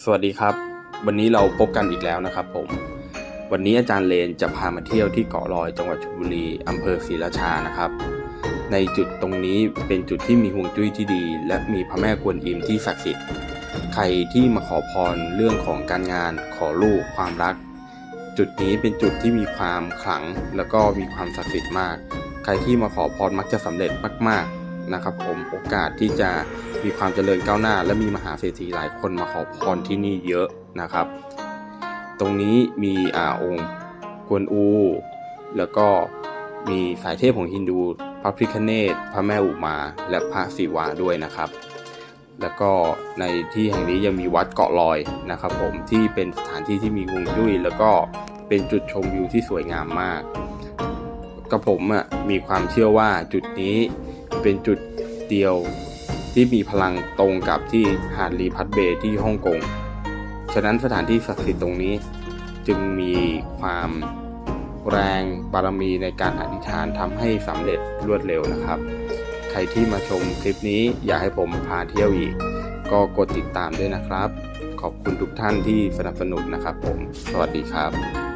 สวัสดีครับ วันนี้เราพบกันอีกแล้วนะครับผม วันนี้อาจารย์เลนจะพามาเที่ยวที่เกาะลอยจังหวัดชลบุรีอำเภอศรีราชานะครับ ในจุดตรงนี้เป็นจุดที่มีฮวงจุ้ยที่ดี และมีพระแม่กวนอิมที่ศักดิ์สิทธิ์ใครที่มาขอพรเรื่องของการงาน ขอลูกความรัก จุดนี้เป็นจุดที่มีความขลัง แล้วก็มีความศักดิ์สิทธิ์มาก ใครที่มาขอพรมักจะสำเร็จมากๆ นะครับผมโอกาสที่จะมีความเจริญก้าวหน้า และมีมหาเศรษฐีหลายคนมาขอพรที่นี่เยอะนะครับ ตรงนี้มีอาองค์กวนอู แล้วก็มีสายเทพของฮินดูพระพิคเนตพระแม่อุมา และพระศิวะด้วยนะครับ แล้วก็ในที่แห่งนี้ยังมีวัดเกาะลอยนะครับผมที่เป็นสถานที่ที่มีฮวงจุ้ยแล้วก็เป็นจุดชมวิวที่สวยงามมากกับผมอะมีความเชื่อว่าจุดนี้ เป็นจุดเดียวที่มีพลังตรงกับที่หาดลีพัทเบย์ที่ฮ่องกง ฉะนั้นสถานที่ศักดิ์สิทธิ์ตรงนี้ จึงมีความแรงบารมีในการอธิษฐานทำให้สำเร็จรวดเร็วนะครับ ใครที่มาชมคลิปนี้อยากให้ผมพาเที่ยวอีก ก็กดติดตามด้วยนะครับ ขอบคุณทุกท่านที่สนับสนุนนะครับผม สวัสดีครับ